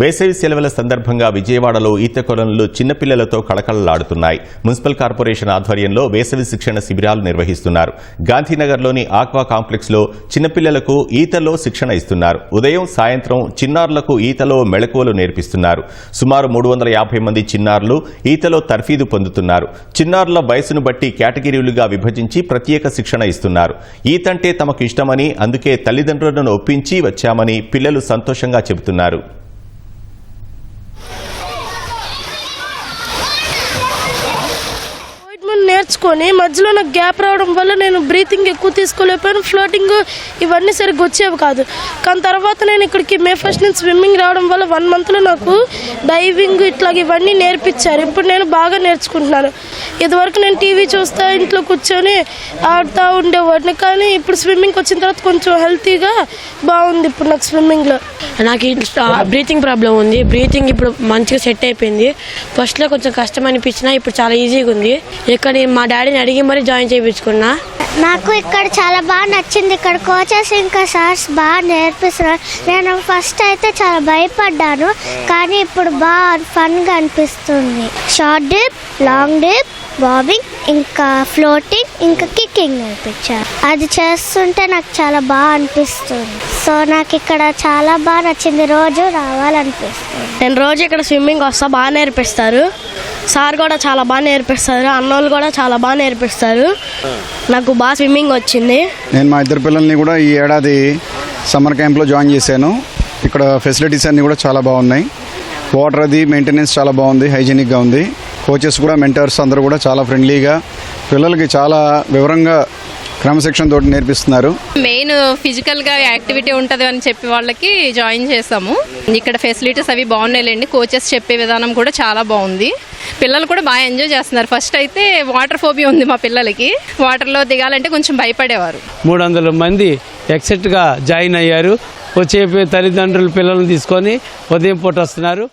వేసవి సెలవుల సందర్భంగా విజయవాడలో ఈత కొలనులు చిన్నపిల్లలతో కళకళలాడుతున్నాయి. మున్సిపల్ కార్పొరేషన్ ఆధ్వర్యంలో వేసవి శిక్షణ శిబిరాలు నిర్వహిస్తున్నారు. గాంధీనగర్లోని ఆక్వా కాంప్లెక్స్లో చిన్నపిల్లలకు ఈతలో శిక్షణ ఇస్తున్నారు. ఉదయం సాయంత్రం చిన్నారులకు ఈతలో మెళకువలు నేర్పిస్తున్నారు. సుమారు మూడు వందల యాభై మంది చిన్నారులు ఈతలో తర్ఫీదు పొందుతున్నారు. చిన్నారుల వయసును బట్టి కేటగిరీలుగా విభజించి ప్రత్యేక శిక్షణ ఇస్తున్నారు. ఈతంటే తమకు ఇష్టమని అందుకే తల్లిదండ్రులను ఒప్పించి వచ్చామని పిల్లలు సంతోషంగా చెబుతున్నారు. నేర్చుకొని మధ్యలో నాకు గ్యాప్ రావడం వల్ల నేను బ్రీతింగ్ ఎక్కువ తీసుకోలేకపోయాను. ఫ్లోటింగ్ ఇవన్నీ సరిగ్గా వచ్చేవి కాదు. కానీ తర్వాత నేను ఇక్కడికి మే ఫస్ట్ నుంచి స్విమ్మింగ్ రావడం వల్ల వన్ మంత్లో నాకు డైవింగ్ ఇట్లా ఇవన్నీ నేర్పించారు. ఇప్పుడు నేను బాగా నేర్చుకుంటున్నాను. ఇదివరకు నేను టీవీ చూస్తా ఇంట్లో కూర్చొని ఆడుతూ ఉండేవాడిని. కానీ ఇప్పుడు స్విమ్మింగ్ వచ్చిన తర్వాత కొంచెం హెల్తీగా బాగుంది ఇప్పుడు నాకు స్విమ్మింగ్లో. నాకు బ్రీతింగ్ ప్రాబ్లం ఉంది. బ్రీతింగ్ ఇప్పుడు మంచిగా సెట్ అయిపోయింది. ఫస్ట్లో కొంచెం కష్టం అనిపించినా ఇప్పుడు చాలా ఈజీగా ఉంది. ఇక్కడ మా డాడీని అడిగి మరీ జాయిన్ చేయించుకున్నా. నాకు ఇక్కడ చాలా బాగా నచ్చింది. ఇక్కడ కోచెస్ ఇంకా సార్స్ బాగా నేర్పిస్తున్నారు. నేను ఫస్ట్ అయితే చాలా భయపడ్డాను. కానీ ఇప్పుడు బాగా ఫన్గా అనిపిస్తుంది. Short dip long dip bobbing ఇంకా ఫ్లోటింగ్ ఇంకా కిక్కింగ్ నేర్పించారు. అది చేస్తుంటే నాకు చాలా బాగా అనిపిస్తుంది. సో నాకు ఇక్కడ చాలా బాగా నచ్చింది. రోజు రావాలనిపిస్తుంది. నేను రోజు ఇక్కడ స్విమ్మింగ్ వస్తా బాగా నేర్పిస్తారు. సార్ కూడా చాలా బాగా నేర్పిస్తారు అన్నోళ్ళు కూడా చాలా బాగా నేర్పిస్తారు. నాకు బాగా స్విమ్మింగ్ వచ్చింది. నేను మా ఇద్దరు పిల్లల్ని కూడా ఈ ఏడాది సమ్మర్ క్యాంప్లో జాయిన్ చేశాను. ఇక్కడ ఫెసిలిటీస్ అన్నీ కూడా చాలా బాగున్నాయి. వాటర్ అది మెయింటెనెన్స్ చాలా బాగుంది హైజీనిక్గా ఉంది. కోచెస్ కూడా మెంటర్స్ అందరూ కూడా చాలా ఫ్రెండ్లీగా పిల్లలకి చాలా వివరంగా క్రమశిక్షణ తోటి నేర్పిస్తున్నారు. మెయిన్ ఫిజికల్గా యాక్టివిటీ ఉంటది అని చెప్పి వాళ్ళకి జాయిన్ చేసాము. ఇక్కడ ఫెసిలిటీస్ అవి బాగున్నాయిలేండి కోచెస్ చెప్పే విధానం కూడా చాలా బాగుంది. పిల్లలు కూడా బాగా ఎంజాయ్ చేస్తున్నారు. ఫస్ట్ అయితే వాటర్ ఫోబియా ఉంది మా పిల్లలకి. వాటర్లో దిగాలంటే కొంచెం భయపడేవారు. మూడు వందల మంది ఎక్సెట్గా జాయిన్ అయ్యారు. వచ్చే తల్లిదండ్రులు పిల్లల్ని తీసుకొని ఉదయం పూట వస్తున్నారు.